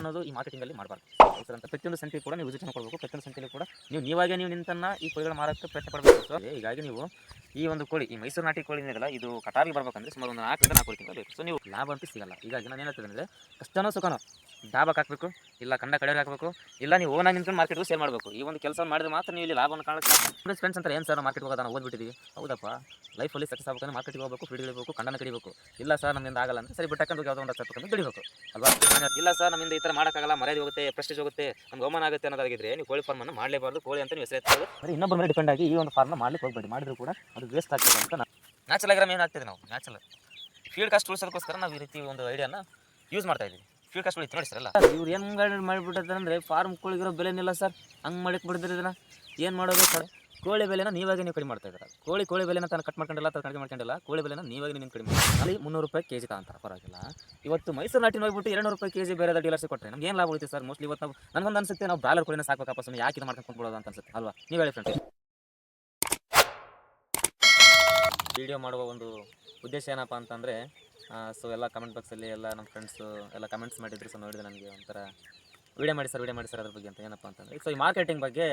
ಅನ್ನೋದು ಈ ಮಾರ್ಕೆಟಿಂಗಲ್ಲಿ ಮಾಡಬಾರ್ದು. ಸರ್, ಅಂತ ಪ್ರತಿಯೊಂದು ಸಂಖ್ಯೆ ಕೂಡ ನೀವು ವಿಸಿಟ್ ಕೊಡಬೇಕು ಪ್ರತಿಯೊಂದು ಸಂಖ್ಯೆಯಲ್ಲಿ ಕೂಡ ನೀವು ನೀವಾಗೆ ನೀವು ನಿಂತನ್ನ ಈ ಕೋಳಿಗಳು ಮಾರಕ್ಕೆ ಪ್ರಯತ್ನ ಪಡಬೇಕು ಸೊ ಹೀಗಾಗಿ ನೀವು ಈ ಒಂದು ಕೋಳಿ, ಈ ಮೈಸೂರು ನಾಟಿ ಕೋಳಿ ಏನಿದೆಯಲ್ಲ, ಇದು ಕಟಾರಿಗೆ ಬರ್ಬೇಕಂದ್ರೆ ಸುಮಾರು ಒಂದು ನಾಲ್ಕರಿಂದ ನಾಲ್ಕು ತಿಂಗಳು ಬೇಕು. ಸೊ ನೀವು ಲಾಭ ಅಂತೂ ಸಿಗಲ್ಲ. ಹೀಗಾಗಿ ನಾನು ಹೇಳ್ತೇನೆ ಅಂದರೆ, ಕಷ್ಟನೋ ಸುಖನೋ ಡಾಬಕ್ಕೆ ಹಾಕಬೇಕು, ಇಲ್ಲ ಕಂಡ ಕಡೆಗೆ ಹಾಕಬೇಕು, ಇಲ್ಲ ನೀವು ಓನಾಗಿ ನಿಂತ್ಕೊಂಡು ಮಾರ್ಕೆಟ್ಗೂ ಸೇಲ್ ಮಾಡಬೇಕು. ಈ ಒಂದು ಕೆಲಸ ಮಾಡಿದ್ರೆ ಮಾತ್ರ ನೀವು ಇಲ್ಲಿ ಲಾಭವನ್ನು ಕಾಣಕ್ಕೆ ಫ್ರೆಂಡ್ಸ್ ಅಂತ ಏನು ಸರ್ ಮಾರ್ಕೆಟ್ ಹೋಗೋದು ನಾವು ಓದ್ಬಿಟ್ಟಿದ್ದೀವಿ ಹೌದಪ್ಪ. ಲೈಫಲ್ಲಿ ಸಕ್ಸಸ್ ಆಗಬೇಕಂದ್ರೆ ಮಾರ್ಕೆಟ್ಗೆ ಹೋಗಬೇಕು ಇಡಬೇಕು ಕಂಡನ ಕಡಿಬೇಕು. ಇಲ್ಲ ಸರ್ ನಮ್ಮಿಂದ ಆಗಲ್ಲ ಅಂದ್ರೆ ಸರಿ ಬಿಟ್ಟಕ್ಕಂತ ಯಾವುದೋ ಒಂದು ಹತ್ತು ದುಡಿಬೇಕು. ಅಲ್ವಾ? ಇಲ್ಲ ಸರ್ ನಮ್ಮಿಂದ ಈ ಥರ ಮಾಡೋಕ್ಕಾಗಲ್ಲ, ಮರ್ಯಾದೆ ಹೋಗುತ್ತೆ ಪ್ರೆಸ್ಟೇಜ್ ಹೋಗುತ್ತೆ, ನಮ್ಗೆ ಅವಮಾನ ಆಗುತ್ತೆ ಅನ್ನೋದಾಗಿದ್ರೆ ನೀವು ಕೋಳಿ ಫಾರ್ಮನ್ನು ಮಾಡಲೇಬಾರ್ದು, ಕೋಳಿ ಅಂತ ನೀವು ಹೆಸರು ಬರೀ ಇನ್ನೊಬ್ಬರ ಮೇಲೆ ಡಿಪೆಂಡ್ ಆಗಿ ಈ ಒಂದು ಫಾರ್ಮ್ನ ಮಾಡ್ಲಿಕ್ಕೆ ಹೋಗಬೇಡಿ. ಮಾಡಿದ್ರು ಕೂಡ ಅದು ವೇಸ್ಟ್ ಆಗ್ತದೆ ಅಂತ ನಾವು ನ್ಯಾಚುರಲ್ ಆಗಿರೋ ಏನು ನಾವು? ನ್ಯಾಚುರಲ್ ಫೀಲ್ಡ್ ಕಾಸ್ಟ್ ಉಳಿಸೋದಕ್ಕೋಸ್ಕರ ನಾವು ಈ ರೀತಿ ಒಂದು ಐಡಿಯಾನ ಯೂಸ್ ಮಾಡ್ತಾ ಇದ್ದೀವಿ. ಫೀಲ್ಡ್ ಕಾಸ್ಟ್ ಇವ್ರು ಏನು ಮಾಡಿಬಿಟ್ಟಿದ್ದಾರೆ ಅಂದರೆ ಫಾರ್ಮ್ ಕೋಳಿಗಿರೋ ಬೆಲೆನಿಲ್ಲ ಸರ್. ಹಂಗೆ ಮಾಡಕ್ಕೆ ಬಿಡಿದ್ರೆ ಇದನ್ನ? ಏನು ಮಾಡೋದು ಸರ್? ಕೋಳಿ ಬೆಲೆನ ನೀವಾಗ ನೀವು ಕಡಿಮೆ ಮಾಡ್ತಾ ಇದ್ದಾರೆ? ಕೋಳಿ ಕೋಳಿ ಬೆಲೆನ ತಾನು ಕಟ್ ಮಾಡ್ಕೊಂಡಿಲ್ಲ, ತಾನು ಕಡಿಮೆ ಮಾಡ್ಕೊಂಡಿಲ್ಲ. ಕೋಳಿ ಬೆಲೆನ ನೀವಾಗ ನೀವು ಕಡಿಮೆ ಮಾಡಿ ಅಲ್ಲಿ ಮುನ್ನೂರು ರೂಪಾಯಿ ಕೆ ಜಿ ತಾಂತಾರೆ ಪರವಾಗಿಲ್ಲ. ಇವತ್ತು ಮೈಸೂರು ನಾಟಿ ಹೋಗ್ಬಿಟ್ಟು ಎರಡು ರೂಪಾಯಿ ಕೆ ಜಿ ಬೇರೆ ಡೀಲರ್ಸ್ ಕೊಟ್ಟರೆ ನಮ್ಗೆ ಏನು ಲಾಭ ಉಳಿತು ಸರ್? ಮೋಸ್ಟ್ಲಿ ಇವತ್ತು ನಾವು ನನಗೊಂದು ಅನ್ಸುತ್ತೆ ನಾವು ಬ್ರಾಲರ್ ಕೋಳಿನ ಸಾಕಬೇಕಪ್ಪ ಸುಮ್ಮನೆ ಯಾಕೆ ಇದು ಮಾಡ್ಕೊಂಡು ಕೊಡ್ಬೋದು ಅಂತ ಅನ್ಸುತ್ತೆ, ಅಲ್ವಾ? ನೀವು ಹೇಳಿ ಫ್ರೆಂಡ್ಸ್ ವಿಡಿಯೋ ಮಾಡುವ ಒಂದು ಉದ್ದೇಶ ಏನಪ್ಪ ಅಂತಂದರೆ ಸೊ ಎಲ್ಲ ಕಮೆಂಟ್ ಬಾಕ್ಸಲ್ಲಿ ಎಲ್ಲ ನಮ್ಮ ಫ್ರೆಂಡ್ಸು ಎಲ್ಲ ಕಮೆಂಟ್ಸ್ ಮಾಡಿದ್ರು ಸೊ ನೋಡಿದೆ ನನಗೆ ಒಂಥರ ವಿಡಿಯೋ ಮಾಡಿ ಸರ್ ವಿಡಿಯೋ ಮಾಡಿ ಸರ್ ಅದ್ರ ಬಗ್ಗೆ ಅಂತ ಏನಪ್ಪ ಅಂತಂದರೆ. ಸೊ ಈ ಮಾರ್ಕೆಟಿಂಗ್ ಬಗ್ಗೆ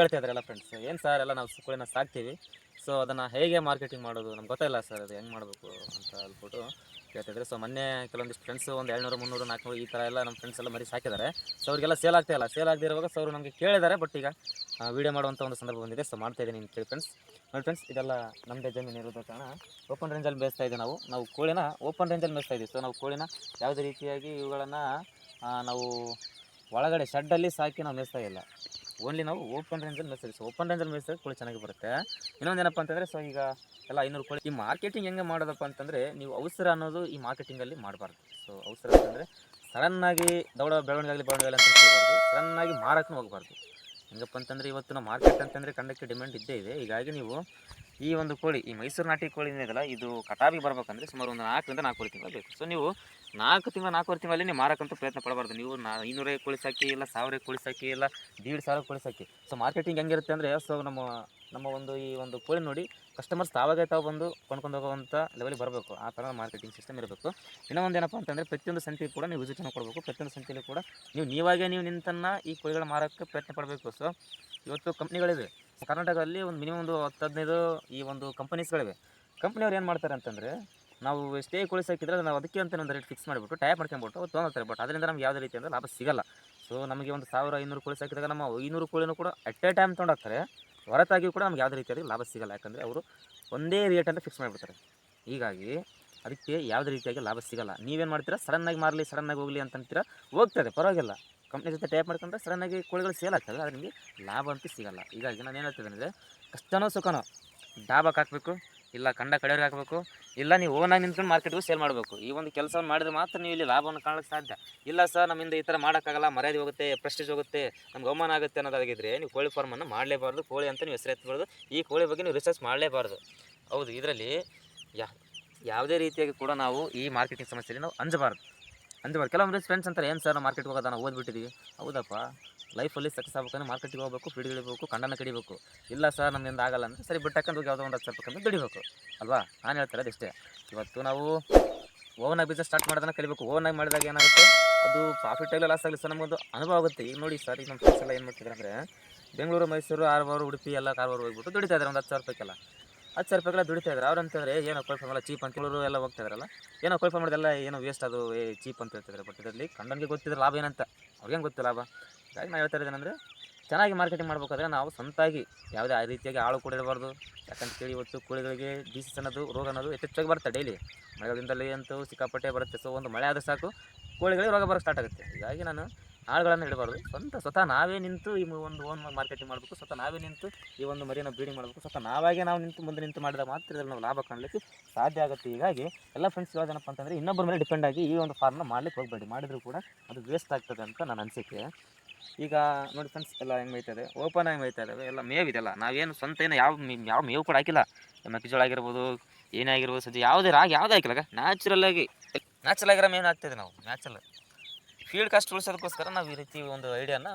ಕೇಳ್ತಾ ಎಲ್ಲ ಫ್ರೆಂಡ್ಸ್ ಏನು ಸರ್ ಎಲ್ಲ ನಾವು ಕೋಳಿನ ಸಾಕ್ತೀವಿ. ಸೊ ಅದನ್ನು ಹೇಗೆ ಮಾರ್ಕೆಟಿಂಗ್ ಮಾಡೋದು ನಮ್ಗೆ ಗೊತ್ತಿಲ್ಲ ಸರ್ ಅದು ಹೆಂಗೆ ಮಾಡಬೇಕು ಅಂತ ಹೇಳ್ಬಿಟ್ಟು ಕೇಳ್ತಿದ್ರೆ ಸೊ ಮೊನ್ನೆ ಕೆಲವೊಂದಿಷ್ಟು ಫ್ರೆಂಡ್ಸು ಒಂದು ಏಳ್ನೂರು ಮುನ್ನೂರು, ನಾಲ್ಕುನೂರು ಈ ಥರ ಎಲ್ಲ ನಮ್ಮ ಫ್ರೆಂಡ್ಸ್ ಎಲ್ಲ ಮರಿ ಸಾಕಿದ್ದಾರೆ ಸೊ ಅವರಿಗೆಲ್ಲ ಸೇಲ್ ಆಗ್ತಾ ಇಲ್ಲ. ಸೇಲ್ ಆಗದಿರುವಾಗ ಸೊ ಅವರು ನಮಗೆ ಕೇಳಿದ್ದಾರೆ ಬಟ್ ಈಗ ವೀಡಿಯೋ ಮಾಡುವಂಥ ಒಂದು ಸಂದರ್ಭ ಬಂದಿದೆ. ಸೊ ಮಾಡ್ತಾ ಇದ್ದೀನಿ ಕೇಳಿ ಫ್ರೆಂಡ್ಸ್ ನೋಡಿ ಫ್ರೆಂಡ್ಸ್ ಇದೆಲ್ಲ ನಮ್ಮದೇ ಜಮೀನು ಇರೋದ ಕಾರಣ ಓಪನ್ ರೇಂಜಲ್ಲಿ ಬೇಯಿಸ್ತಾ ಇದ್ದೀವಿ ನಾವು. ನಾವು ಕೋಳಿನ ಓಪನ್ ರೇಂಜಲ್ಲಿ ಮೇಯಿಸ್ತಾ ಇದ್ದೀವಿ. ಸೊ ನಾವು ಕೋಳಿನ ಯಾವುದೇ ರೀತಿಯಾಗಿ ಇವುಗಳನ್ನು ನಾವು ಒಳಗಡೆ ಶೆಡ್ಡಲ್ಲಿ ಸಾಕಿ ನಾವು ಮೇಯಿಸ್ತಾ ಇಲ್ಲ. ಓನ್ಲಿ ನಾವು ಓಪನ್ ರೇಂಜಲ್ಲಿ ಸೊ ಓಪನ್ ರೇಂಜಲ್ಲಿ ಮೇಯಿಸಿದ್ರೆ ಕೋಳಿ ಚೆನ್ನಾಗಿ ಬರುತ್ತೆ. ಇನ್ನೊಂದು ಏನಪ್ಪ ಅಂತಂದರೆ ಸೊ ಈಗ ಎಲ್ಲ ಐನೂರು ಕೋಳಿ, ಈ ಮಾರ್ಕೆಟಿಂಗ್ ಹೆಂಗೆ ಮಾಡೋದಪ್ಪ ಅಂತಂದರೆ, ನೀವು ಅವಸರ ಅನ್ನೋದು ಈ ಮಾರ್ಕೆಟಿಂಗಲ್ಲಿ ಮಾಡಬಾರ್ದು. ಸೊ ಅವಸರ ಅಂತಂದರೆ ಸಡನ್ನಾಗಿ ದೌಡ ಬೆಳವಣಿಗೆ ಆಗಲಿ ಬೆಳವಣಿಗೆ ಅಂತ ಕೇಳಬಾರ್ದು ಸಡನ್ನಾಗಿ ಮಾರಕ್ಕೂ ಹೋಗಬಾರ್ದು. ಹೆಂಗಪ್ಪ ಅಂತಂದರೆ, ಇವತ್ತು ನಾವು ಮಾರ್ಕೆಟ್ ಅಂತಂದರೆ ಕಂಡಕ್ಕೆ ಡಿಮ್ಯಾಂಡ್ ಇದ್ದೇ ಇದೆ. ಹೀಗಾಗಿ ನೀವು ಈ ಒಂದು ಕೋಳಿ, ಈ ಮೈಸೂರು ನಾಟಿ ಕೋಳಿ ಏನಿದೆಯಲ್ಲ ಇದು ಕಟಾವಿಗೆ ಬರಬೇಕಂದ್ರೆ ಸುಮಾರು ಒಂದು ನಾಲ್ಕರಿಂದ ನಾಲ್ಕೂವರೆ ತಿಂಗಳು ಬೇಕು. ಸೊ ನೀವು ನಾಲ್ಕು ತಿಂಗಳು, ನಾಲ್ಕೂವರೆ ತಿಂಗಳಲ್ಲಿ ನೀವು ಮಾರಕ್ಕಂತೂ ಪ್ರಯತ್ನ ಪಡಬಾರ್ದು. ನೀವು ನಾ ಐನೂರೈದು ಕೋಳಿ ಸಾಕಿ ಇಲ್ಲ, ಸಾವಿರ ಕೋಳಿ ಸಾಕಿ ಇಲ್ಲ, ದೀಡ್ ಸಾವಿರ ಕೋಳಿ ಸಾಕಿ. ಸೊ ಮಾರ್ಕೆಟಿಂಗ್ ಹೆಂಗಿರುತ್ತೆ ಅಂದರೆ ಸೊ ನಮ್ಮ ನಮ್ಮ ಒಂದು ಈ ಒಂದು ಕೋಳಿ ನೋಡಿ ಕಸ್ಟಮರ್ಸ್ ತಾವಾಗೇ ತಾವು ಬಂದು ಕೊಂಡ್ಕೊಂಡು ಹೋಗುವಂಥ ಲೆವೆಲಿಗೆ ಬರಬೇಕು. ಆ ಥರ ಮಾರ್ಕೆಟಿಂಗ್ ಸಿಸ್ಟಮ್ ಇರಬೇಕು. ಇನ್ನೂ ಒಂದು ಏನಪ್ಪ ಅಂತಂದರೆ, ಪ್ರತಿಯೊಂದು ಸಂತೆಗೆ ಕೂಡ ನೀವು ವಿಸಿಟನ್ನು ಕೊಡಬೇಕು. ಪ್ರತಿಯೊಂದು ಸಂತೆಯಲ್ಲಿ ಕೂಡ ನೀವು ನೀವಾಗೇ ನೀವು ನಿಂತನ್ನು ಈ ಕೋಳಿಗಳ ಮಾರಕ್ಕೆ ಪ್ರಯತ್ನ ಪಡಬೇಕು. ಸೊ ಇವತ್ತು ಕಂಪ್ನಿಗಳಿವೆ. ಕರ್ನಾಟಕದಲ್ಲಿ ಒಂದು ಮಿನಿಮಮ್ ಒಂದು ಹತ್ತು, ಹದಿನೈದು ಈ ಒಂದು ಕಂಪನೀಸ್ಗಳಿವೆ ಕಂಪ್ನಿಯವ್ರು ಏನು ಮಾಡ್ತಾರೆ ಅಂತಂದರೆ ನಾವು ಎಷ್ಟೇ ಕೋಳಿ ಸಾಕಿದ್ರೆ ನಾವು ಅದಕ್ಕೆ ಅಂತ ಒಂದು ರೇಟ್ ಫಿಕ್ಸ್ ಮಾಡಿಬಿಟ್ಟು ಟೈಪ್ ಮಾಡ್ಕೊಂಡ್ಬಿಟ್ಟು ಅವ್ರು ತೊಗೊಳ್ತಾರೆ ಬಟ್ ಅದರಿಂದ ನಮ್ಗೆ ಯಾವುದೇ ರೀತಿ ಲಾಭ ಸಿಗಲ್ಲ. ಸೊ ನಮಗೆ ಒಂದು ಸಾವಿರ ಐನೂರು ಕೋಳಿ ಸಾಕಿದಾಗ ನಮ್ಮ ಐನೂರು ಕೋಳಿನೂ ಕೂಡ ಅಟ್ ಎ ಟೈಮ್ ತೊಗೊಂಡೋಗ್ತಾರೆ. ಹೊರತಾಗಿ ಕೂಡ ನಮ್ಗೆ ಯಾವುದೇ ರೀತಿಯಾಗಿ ಲಾಭ ಸಿಗಲ್ಲ. ಯಾಕಂದರೆ ಅವರು ಒಂದೇ ರೇಟ್ ಅಂತ ಫಿಕ್ಸ್ ಮಾಡಿಬಿಡ್ತಾರೆ. ಹೀಗಾಗಿ ಅದಕ್ಕೆ ಯಾವುದೇ ರೀತಿಯಾಗಿ ಲಾಭ ಸಿಗಲ್ಲ. ನೀವೇನು ಮಾಡ್ತೀರಾ? ಸಡನ್ನಾಗಿ ಮಾರಲಿ ಸಡನ್ನಾಗಿ ಹೋಗಲಿ ಅಂತಂತೀರಾ ಹೋಗ್ತದೆ, ಪರವಾಗಿಲ್ಲ. ಕಂಪ್ನಿ ಜೊತೆ ಟೈಪ್ ಮಾಡ್ಕೊಂಡ್ರೆ ಸಡನ್ನಾಗಿ ಕೋಳಿಗಳು ಸೇಲ್ ಆಗ್ತವೆ. ಆದರೆ ನಿಮಗೆ ಲಾಭ ಅಂತೂ ಸಿಗಲ್ಲ. ಹೀಗಾಗಿ ನಾನು ಏನು ಹೇಳ್ತಿದ್ದೆ ಅಂದರೆ ಕಷ್ಟನೋ ಸುಖನೋ ಡಾಬಕ್ಕೆ ಹಾಕಬೇಕು. ಇಲ್ಲ, ಕಂಡ ಕಡೆಯವ್ರಿಗೆ ಹಾಕಬೇಕು. ಇಲ್ಲ, ನೀವು ಓನಾಗಿ ನಿಂತ್ಕೊಂಡು ಮಾರ್ಕೆಟ್ಗೂ ಸೇಲ್ ಮಾಡಬೇಕು. ಈ ಒಂದು ಕೆಲಸವನ್ನು ಮಾಡಿದ್ರೆ ಮಾತ್ರ ನೀವು ಇಲ್ಲಿ ಲಾಭವನ್ನು ಕಾಣಕ್ಕೆ ಸಾಧ್ಯ. ಇಲ್ಲ ಸರ್ ನಮ್ಮಿಂದ ಈ ಥರ ಮಾಡೋಕ್ಕಾಗಲ್ಲ, ಮರ್ಯಾದೆ ಹೋಗುತ್ತೆ ಪ್ರೆಸ್ಟೇಜ್ ಹೋಗುತ್ತೆ, ನಮ್ಗೆ ಅವಮಾನ ಆಗುತ್ತೆ ಅನ್ನೋದಾಗಿದ್ದರೆ ನೀವು ಕೋಳಿ ಫಾರ್ಮನ್ನು ಮಾಡಲೇಬಾರ್ದು. ಕೋಳಿ ಅಂತ ನೀವು ಹೆಸರು ಈ ಕೋಳಿ ಬಗ್ಗೆ ನೀವು ರಿಸರ್ಚ್ ಮಾಡಲೇಬಾರ್ದು. ಹೌದು, ಇದರಲ್ಲಿ ಯಾ ಯಾವುದೇ ರೀತಿಯಾಗಿ ಕೂಡ ನಾವು ಈ ಮಾರ್ಕೆಟಿಂಗ್ ಸಮಸ್ಯೆಯಲ್ಲಿ ನಾವು ಅಂಜಬಾರ್ದು. ಅಂಜಬಾರ್ದು ಕೆಲವೊಂದು ಫ್ರೆಂಡ್ಸ್ ಅಂತಾರೆ, ಏನು ಸರ್ ನಾವು ಮಾರ್ಕೆಟ್ಗೆ ಹೋಗೋದ? ನಾವು ಓದ್ಬಿಟ್ಟಿದ್ದೀವಿ ಹೌದಪ್ಪ. ಲೈಫಲ್ಲಿ ಸಕ್ಸಸ್ ಆಗ್ಬೇಕಂದ್ರೆ ಮಾರ್ಕೆಟಿಗೆ ಹೋಗಬೇಕು ಫೀಲ್ಡ್ ಇಡಬೇಕು ಕಂಡನ ಕಡಿಬೇಕು. ಇಲ್ಲ ಸರ್ ನಮ್ಮಿಂದ ಆಗಲ್ಲ ಅಂದರೆ ಸರಿ ಬಿಟ್ಟಕ್ಕಂದು ಹೋಗಿ ಯಾವುದೋ ಒಂದು ಹತ್ತು ಸಾವಿರ ದುಡಿಬೇಕು. ಅಲ್ವಾ? ನಾನು ಹೇಳ್ತಾರೆ ಅದಿಷ್ಟೇ ಇವತ್ತು ನಾವು ಓನಾಗಿ ಬಿಸ್ನೆಸ್ ಸ್ಟಾರ್ಟ್ ಮಾಡೋದನ್ನ ಕಲಿಬೇಕು. ಓನಾಗಿ ಮಾಡಿದಾಗ ಏನಾಗುತ್ತೆ? ಅದು ಪ್ರಾಫಿಟ್ ಆಗಲಿ ಲಾಸ್ ಆಗಲಿ ಸರ್ ನಮಗೊಂದು ಅನುಭವ ಆಗುತ್ತೆ. ಈಗ ನೋಡಿ ಸರ್ ಈಗ ನಮ್ಮ ಫ್ರೆಂಡ್ಸ್ ಎಲ್ಲ ಏನು ಮಾಡ್ತಿದ್ದಾರೆ ಅಂದರೆ, ಬೆಂಗಳೂರು, ಮೈಸೂರು, ಆರ್ವಾರು, ಉಡುಪಿ ಎಲ್ಲ ಕಾರವಾರು ಹೋಗ್ಬಿಟ್ಟು ದುಡಿತಾ ಇದ್ದಾರೆ ಒಂದು ಹತ್ತು ಸಾವಿರ ರೂಪಾಯಿಗೆಲ್ಲ. ಹತ್ತು ಸಾವಿರ ರೂಪಾಯಿಗೆಲ್ಲ ದುಡಿತಾ ಇದ್ದಾರೆ. ಅವ್ರು ಅಂತಂದರೆ, ಏನೋ ಕೋಳಿ ಫಾರ್ಮ್ ಎಲ್ಲ ಚೀಪ್ ಅಂತ ಕೇಳೋರು ಎಲ್ಲ ಹೋಗ್ತಾ ಇದಾರಲ್ಲ ಏನೋ ಕೋಳಿ ಫಾರ್ಮ್ ಮಾಡೋದೆಲ್ಲ ಏನೋ ವೇಸ್ಟ್ ಅದು ಚೀಪ್ ಅಂತ ಹೇಳ್ತಿದ್ದಾರೆ. ಬಟ್ ಇದರಲ್ಲಿ ಕಂಡನಿಗೆ ಗೊತ್ತಿದ್ರೆ ಲಾಭ ಏನಂತ? ಅವ್ರಿಗೇನು ಗೊತ್ತಿಲ್ಲ ಲಾಭ? ಹಾಗಾಗಿ ನಾನು ಹೇಳ್ತಾ ಇದ್ದೇನೆಂದರೆ ಚೆನ್ನಾಗಿ ಮಾರ್ಕೆಟಿಂಗ್ ಮಾಡ್ಬೇಕಾದ್ರೆ ನಾವು ಸ್ವಂತಾಗಿ ಯಾವುದೇ ಆ ರೀತಿಯಾಗಿ ಆಳು ಕೂಡಿರಬಾರ್ದು ಯಾಕಂತ ಕೇಳಿ ಇವತ್ತು ಕೋಳಿಗಳಿಗೆ ಡಿಸೀಸ್ ಅನ್ನೋದು, ರೋಗ ಅನ್ನೋದು ಹೆಚ್ಚೆಚ್ಚಾಗಿ ಬರುತ್ತೆ ಡೈಲಿ ಮಳೆಗಾಲದಿಂದಲೇ ಅಂತೂ ಸಿಕ್ಕಾಪಟ್ಟೆ ಬರುತ್ತೆ. ಸೊ ಒಂದು ಮಳೆ ಆದರೆ ಸಾಕು, ಕೋಳಿಗಳಿಗೆ ರೋಗ ಬರೋಕ್ಕೆ ಸ್ಟಾರ್ಟ್ ಆಗುತ್ತೆ. ಹೀಗಾಗಿ ನಾನು ಆಳುಗಳನ್ನು ಇಡಬಾರ್ದು. ಸ್ವಂತ ಸ್ವತಃ ನಾವೇ ನಿಂತು ಈ ಒಂದು ಓನ್ ಮಾರ್ಕೆಟಿಂಗ್ ಮಾಡಬೇಕು. ಸ್ವತಃ ನಾವೇ ನಿಂತು ಈ ಒಂದು ಮರಿಯನ್ನು ಬ್ರೀಡಿಂಗ್ ಮಾಡಬೇಕು. ಸ್ವತಃ ನಾವಾಗೇ ನಾವು ನಿಂತು ಮುಂದೆ ನಿಂತು ಮಾಡಿದಾಗ ಮಾತ್ರ ಇದರಲ್ಲಿ ನಾವು ಲಾಭ ಕಾಣಲಿಕ್ಕೆ ಸಾಧ್ಯ ಆಗುತ್ತೆ. ಹೀಗಾಗಿ ಎಲ್ಲ ಫ್ರೆಂಡ್ಸ್ ಯಾವುದೇನಪ್ಪ ಅಂತಂದರೆ ಇನ್ನೊಬ್ಬರ ಮೇಲೆ ಡಿಪೆಂಡ್ ಆಗಿ ಈ ಒಂದು ಫಾರ್ಮ್ನ ಮಾಡ್ಲಿಕ್ಕೆ ಹೋಗಬೇಡಿ. ಮಾಡಿದರೂ ಕೂಡ ಅದು ವೇಸ್ಟ್ ಆಗ್ತದೆ ಅಂತ ನನ್ನ ಅನಿಸಿಕೆ. ಈಗ ನೋಡಿ ಫ್ರೆಂಡ್ಸ್ ಎಲ್ಲ ಹೆಂಗೆ ಮೇಯ್ತದೆ? ಓಪನ್ ಆಗಿ ಮೇಯ್ತಾ ಇದ್ದಾವೆ ಎಲ್ಲ ಮೇವು ಇದೆಲ್ಲ ನಾವೇನು ಸ್ವಂತ ಏನು ಯಾವ ಯಾವ ಮೇವು ಕೂಡ ಹಾಕಿಲ್ಲ. ಮೆಕ್ಕೆಜೋಳ ಆಗಿರ್ಬೋದು, ಏನೇ ಆಗಿರ್ಬೋದು ಸದ್ಯ ಯಾವುದೇ ರಾಗಿ ಯಾವುದೇ ಹಾಕಿಲ್ಲ. ನ್ಯಾಚುರಲ್ ಆಗಿ ನ್ಯಾಚುರಲ್ ಆಗಿರೋ ಮೇವು ಹಾಕ್ತಿದ್ದೆ ನಾವು. ನ್ಯಾಚುರಲ್ ಫೀಲ್ಡ್ ಕಾಸ್ಟ್ ಉಳಿಸೋದಕ್ಕೋಸ್ಕರ ನಾವು ಈ ರೀತಿ ಒಂದು ಐಡಿಯಾನ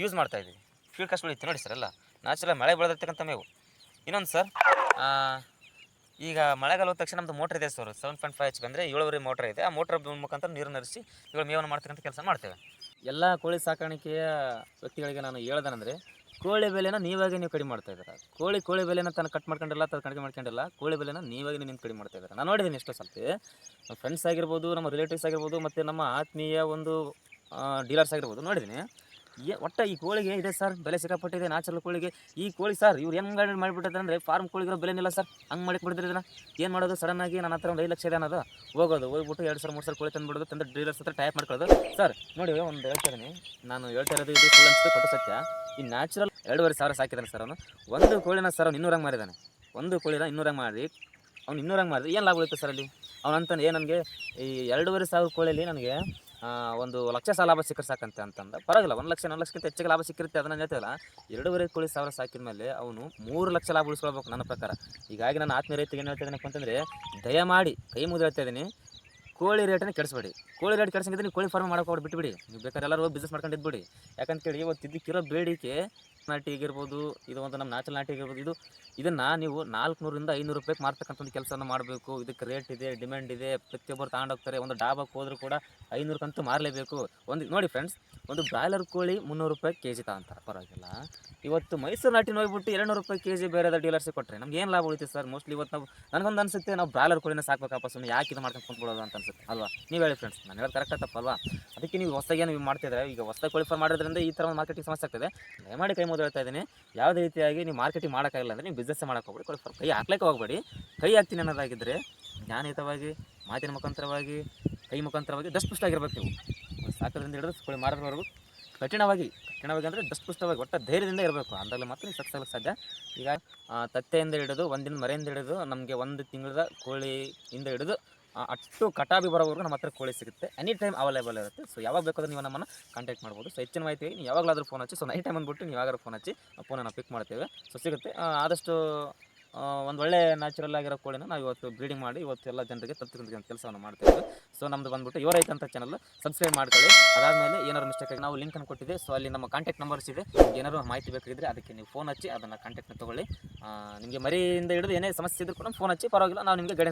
ಯೂಸ್ ಮಾಡ್ತಾ ಇದ್ದೀವಿ. ಫೀಲ್ಡ್ ಕಾಸ್ಟ್ ಉಳಿತು ನೋಡಿ ಸರ್ ಎಲ್ಲ. ನ್ಯಾಚುರಲ್ ಮಳೆ ಬೆಳೆದಿರ್ತಕ್ಕಂಥ ಮೇವು. ಇನ್ನೊಂದು ಸರ್ ಈಗ ಮಳೆಗಾಲ ಹೋದ ತಕ್ಷಣ ನಮ್ಮದು ಮೋಟ್ರ್ ಇದೆ sir seven point five H ಬಂದರೆ ಏಳುವರೆ ಮೋಟ್ರ್ ಇದೆ. ಆ ಮೋಟ್ರ್ ಮುಖಾಂತರ ನೀರು ನರಿಸಿ ಇವಾಗ ಮೇವನ್ನು ಮಾಡ್ತಕ್ಕಂಥ ಕೆಲಸ ಮಾಡ್ತೇವೆ. ಎಲ್ಲ ಕೋಳಿ ಸಾಕಾಣಿಕೆಯ ವ್ಯಕ್ತಿಗಳಿಗೆ ನಾನು ಹೇಳ್ದೇನೆಂದರೆ ಕೋಳಿ ಬೆಲೆನ ನೀವಾಗೆ ನೀವು ಕಡಿಮೆ ಮಾಡ್ತಾ ಇದ್ದೀರಾ? ಕೋಳಿ ಕೋಳಿ ಬೆಲೆನ ತಾನು ಕಟ್ ಮಾಡ್ಕೊಂಡಿಲ್ಲ, ತಾನು ಕಡಿಮೆ ಮಾಡ್ಕೊಂಡಿಲ್ಲ, ಕೋಳಿ ಬೆಲೆನ ನೀವಾಗೆ ನೀವು ಕಡಿಮೆ ಮಾಡ್ತಾ ಇದ್ದೀರಾ? ನಾನು ನೋಡಿದ್ದೀನಿ ಎಷ್ಟೋ ಸಲ್ತಿ ನಮ್ಮ ಫ್ರೆಂಡ್ಸ್ ಆಗಿರ್ಬೋದು, ನಮ್ಮ ರಿಲೇಟಿವ್ಸ್ ಆಗಿರ್ಬೋದು, ಮತ್ತು ನಮ್ಮ ಆತ್ಮೀಯ ಒಂದು ಡೀಲರ್ಸ್ ಆಗಿರ್ಬೋದು ನೋಡಿದ್ದೀನಿ ಏ, ಒಟ್ಟು ಈ ಕೋಳಿಗೆ ಇದೆ ಸರ್, ಬೆಲೆ ಸಿಕ್ಕಾಪಟ್ಟಿದೆ ನ್ಯಾಚುರಲ್ ಕೋಳಿಗೆ. ಈ ಕೋಳಿ ಸರ್, ಇವ್ರು ಹೆಂಗೆ ಮಾಡಿಬಿಟ್ಟಿದೆ ಅಂದರೆ ಫಾರ್ಮ್ ಕೋಳಿಗಿರೋ ಬೆಲೆನಿಲ್ಲ ಸರ್, ಹಂಗೆ ಮಾಡಿ ಇದನ್ನ ಏನು ಮಾಡೋದು ಸಡನ್ನಾಗಿ ನನ್ನ ಹತ್ರ ಒಂದು ಐದು ಲಕ್ಷ ಇದೆ ಅನ್ನೋದು. ಹೋಗೋದು, ಹೋಗ್ಬಿಟ್ಟು ಎರಡು ಸಾವಿರ, ಮೂರು ಸಾವಿರ ಕೋಳಿ ತಂದುಬಿಡೋದು ತಂದು ಡೀಲರ್ಸ್ ಹತ್ರ ಟೈಪ್ ಮಾಡ್ಕೊಳ್ಳೋದು. ಸರ್ ನೋಡಿ, ಒಂದು ಹೇಳ್ತಾ ನಾನು ಹೇಳ್ತಾ ಇರೋದು ಇದು ಫುಲ್ ಅನ್ಸುತ್ತೆ ಕೊಟ್ಟು ಸತ್ಯ. ಈ ನ್ಯಾಚುರಲ್ ಎರಡೂವರೆ ಸಾವಿರ ಸಾಕಿದ್ದಾನೆ ಸರ್ ಅವನು. ಒಂದು ಕೋಳಿನ ಸರ್ ಅವ್ನು ಇನ್ನೂರಂಗೆ ಮಾರಿದ್ದಾನೆ ಒಂದು ಕೋಳಿನ ಇನ್ನೂರಂಗೆ ಮಾಡಿ ಅವ್ನು ಇನ್ನೂರಂಗೆ ಮಾಡಿದ್ರೆ ಏನು ಲಾಭ ಸರ್ ಅಲ್ಲಿ? ಅವನಂತಾನೆ ನನಗೆ ಈ ಎರಡೂವರೆ ಸಾವಿರ ಕೋಳಿಯಲ್ಲಿ ನನಗೆ ಒಂದು ಲಕ್ಷ ಸಾಲ ಲಾಭ ಸಿಕ್ಕರೆ ಸಾಕಂತೆ ಅಂತಂದ. ಪರವಾಗಿಲ್ಲ, ಒಂದು ಲಕ್ಷ ಒಂದು ಲಕ್ಷಕ್ಕಿಂತ ಹೆಚ್ಚಿಗೆ ಲಾಭ ಸಿಕ್ಕಿರುತ್ತೆ, ಅದನ್ನ ಹೇಳ್ತಿಲ್ಲ ಎರಡೂವರೆ ಕೋಳಿ ಸಾವಿರ ಸಾಕಿದ ಮೇಲೆ ಅವನು ಮೂರು ಲಕ್ಷ ಲಾಭ ಉಳಿಸ್ಕೊಳ್ಬೇಕು ನನ್ನ ಪ್ರಕಾರ. ಹೀಗಾಗಿ ನಾನು ಆತ್ಮೀಯ ರೈತರಿಗೆ ಏನು ಹೇಳ್ತಾ ಇದ್ದೀನಿ ಅಂತಂದರೆ ದಯಮಾಡಿ, ಕೈ ಮುಗಿದು ಹೇಳ್ತಾ ಇದ್ದೀನಿ, ಕೋಳಿ ರೇಟನ್ನು ಕೆಡಿಸ್ಬೇಡಿ. ಕೋಳಿ ರೇಟ್ ಕೆಡಿಸಂಗಿದ್ರೆ ನೀವು ಕೋಳಿ ಫಾರ್ಮ್ ಮಾಡೋಕೆ ಬಿಟ್ಬಿಡಿ. ನೀವು ಬೇಕಾದ್ರೆ ಎಲ್ಲರೂ ಬಿಸ್ನೆಸ್ ಮಾಡ್ಕೊಂಡು ಇದ್ಬಿಡಿ. ಯಾಕಂತೇಳಿ ಇವತ್ತು ಇದಕ್ಕಿರೋ ಬೇಡಿಕೆ ನಾಟಿ ಆಗಿರ್ಬೋದು, ಇದು ಒಂದು ನಮ್ಮ ನ್ಯಾಚುರಲ್ ನಾಟಿ ಆಗಿರ್ಬೋದು, ಇದು ಇದನ್ನು ನೀವು ನಾಲ್ಕುನೂರಿಂದ ಐನೂರು ರೂಪಾಯಿಗೆ ಮಾರ್ತಕ್ಕಂಥ ಒಂದು ಕೆಲಸನ ಮಾಡಬೇಕು. ಇದಕ್ಕೆ ರೇಟ್ ಇದೆ ಡಿಮ್ಯಾಂಡ್ ಇದೆ, ಪ್ರತಿಯೊಬ್ಬರು ತಗೊಂಡೋಗ್ತಾರೆ ಒಂದು ಡಾಬಾಕ್ಕೆ ಹೋದ್ರೂ ಕೂಡ ಐನೂರಕ್ಕಂತೂ ಮಾರಲೇಬೇಕು. ಒಂದು ನೋಡಿ ಫ್ರೆಂಡ್ಸ್ ಒಂದು ಬ್ರಾಯ್ಲರ್ ಕೋಳಿ ಮುನ್ನೂರು ರೂಪಾಯಿ ಕೆ ಜಿ ತಗೊಂತಾರೆ. ಪರವಾಗಿಲ್ಲ. ಇವತ್ತು ಮೈಸೂರು ನಾಟಿನ ಹೋಗ್ಬಿಟ್ಟು ಎರಡುನೂರು ರೂಪಾಯಿ ಕೆ ಜಿ ಬೇರೆ ಡೀಲರ್ಸಿಗೆ ಕೊಟ್ಟರೆ ನಮ್ಗೆ ಏನು ಲಾಭ ಉಳಿತು ಸರ್ ಮೋಸ್ಟ್ಲಿ ಇವತ್ತು ನಾವು, ನನಗೊಂದು ಅನಿಸುತ್ತೆ ನಾವು ಬ್ರಾಯ್ಲರ್ ಕೋಳಿನ ಸಾಕ್ಬೇಕಪ್ಪ ಸುಮ್ಮನೆ ಯಾಕೆ ಇದು ಮಾಡ್ಕೊಂಡು ಕುಂತ್ಕೊಳ್ಳೋದು ಅಂತ ಅನ್ಸುತ್ತೆ. ಅಲ್ವಾ? ನೀವು ಹೇಳಿ ಫ್ರೆಂಡ್ಸ್ ನಾನು ಹೇಳೋದು ಕರೆಕ್ಟ್ ತಪ್ಪಲ್ವಾ? ಅದಕ್ಕೆ ನೀವು ಹೊಸದಾಗಿ ನೀವು ಮಾಡ್ತಿದ್ರೆ, ಈಗ ಹೊಸ ಕೋಳಿ ಫಾರ್ಮ್ ಮಾಡೋದ್ರಿಂದ ಈ ಥರ ಒಂದು ಮಾರ್ಕೆಟಿಂಗ್ ಸಮಸ್ಯೆ ಆಗ್ತದೆ. ದಯಮಾಡಿ ಕೈ ಮುಗಿದು ಹೇಳ್ತಾ ಇದ್ದೀನಿ. ಯಾವುದೇ ರೀತಿಯಾಗಿ ನೀವು ಮಾರ್ಕೆಟಿಂಗ್ ಮಾಡೋಕ್ಕಾಗಿಲ್ಲ ಅಂದರೆ ನೀವು ಬಿಸ್ನೆಸ್ ಮಾಡೋಕೆ ಹೋಗ್ಬೇಡಿ. ಸ್ವಲ್ಪ ಕೈ ಹಾಕ್ಲಿಕ್ಕೆ ಹೋಗ್ಬೇಡಿ. ಕೈ ಹಾಕ್ತೀನಿ ಅನ್ನೋದಾಗಿದ್ದರೆ ಜ್ಞಾನಯುತವಾಗಿ, ಮಾತಿನ ಮುಖಾಂತರವಾಗಿ, ಕೈ ಮುಖಾಂತರವಾಗಿ ದಷ್ಟಪುಷ್ಟಾಗಿರ್ಬೇಕು ನೀವು. ಸಾಕೋದ್ರಿಂದ ಹಿಡಿದು ಕೋಳಿ ಮಾಡೋದ್ರವರೆಗೂ ಕಠಿಣವಾಗಿ ಕಠಿಣವಾಗಿ ಅಂದರೆ ದಷ್ಟಪುಷ್ಟವಾಗಿ ಒಟ್ಟು ಧೈರ್ಯದಿಂದ ಇರಬೇಕು. ಅಂದಾಗಲೇ ಮಾತ್ರ ನೀವು ಸಕ್ಸಸ್ ಸಾಧ್ಯ. ಈಗ ತತ್ತೆಯಿಂದ ಹಿಡಿದು, ಒಂದಿನ ಮರೆಯಿಂದ ಹಿಡಿದು, ನಮಗೆ ಒಂದು ತಿಂಗಳದ ಕೋಳಿಯಿಂದ ಹಿಡಿದು ಅಷ್ಟು ಕಟಾವಿ ಬರೋವರೆಗೂ ನಮ್ಮ ಹತ್ರ ಕೋಳಿ ಸಿಗುತ್ತೆ. ಎನಿ ಟೈಮ್ ಅವೈಲೇಬಲ್ ಇರುತ್ತೆ. ಸೊ ಯಾವಾಗ ಬೇಕಾದ್ರೂ ನೀವು ನಮ್ಮನ್ನು ಕಾಂಟ್ಯಾಕ್ಟ್ ಮಾಡ್ಬೋದು. ಸೊ ಹೆಚ್ಚಿನ ಮಾಹಿತಿ ನೀವು ಯಾವಾಗಲಾದರೂ ಫೋನ್ ಹಚ್ಚಿ. ಸೊ ನೈಟ್ ಟೈಮ್ ಅಂದ್ಬಿಟ್ಟು ನೀವು ಯಾವಾಗಾದ್ರೂ ಫೋನ್ ಹಚ್ಚಿ ಫೋನನ್ನು ಪಿಕ್ ಮಾಡ್ತೇವೆ. ಸೊ ಸಿಗುತ್ತೆ. ಆದಷ್ಟು ಒಂದು ಒಳ್ಳೆ ನ್ಯಾಚುರಲ್ ಆಗಿರೋ ಕೋಳಿನ ನಾವು ಇವತ್ತು ಬ್ರೀಡಿಂಗ್ ಮಾಡಿ, ಇವತ್ತು ಎಲ್ಲ ಜನರಿಗೆ ತಲುಪಿಸುವಂಥ ಕೆಲಸವನ್ನು ಮಾಡ್ತೇವೆ. ಸೊ ನಮ್ಮದು ಬಂದ್ಬಿಟ್ಟು ಇವರ ಅಂತ ಚಾನಲ್ ಸಬ್ಸ್ಕ್ರೈಬ್ ಮಾಡ್ಕೊಳ್ಳಿ. ಅದಾದಮೇಲೆ ಏನಾದ್ರು ಮಿಸ್ಟೇಕ್ ಆಗಿ ನಾವು ಲಿಂಕನ್ನು ಕೊಟ್ಟಿದ್ದೆ. ಸೊ ಅಲ್ಲಿ ನಮ್ಮ ಕಾಂಟ್ಯಾಕ್ಟ್ ನಂಬರ್ಸ್ ಇದೆ. ನಿಮ್ಗೆ ಏನಾದ್ರು ಮಾಹಿತಿ ಬೇಕಾಗಿದ್ದರೆ ಅದಕ್ಕೆ ನೀವು ಫೋನ್ ಹಚ್ಚಿ, ಅದನ್ನು ಕಾಂಟ್ಯಾಕ್ಟ್ನ ತೊಗೊಳ್ಳಿ. ನಿಮಗೆ ಮರಿಯಿಂದ ಹಿಡಿದು ಏನೇ ಸಮಸ್ಯೆ ಇದ್ರೂ ಕೂಡ ಫೋನ್ ಹಚ್ಚಿ. ಪರವಾಗಿಲ್ಲ. ನಾವು ನಿಮಗೆ ಗೈಡೆನ್ಸ್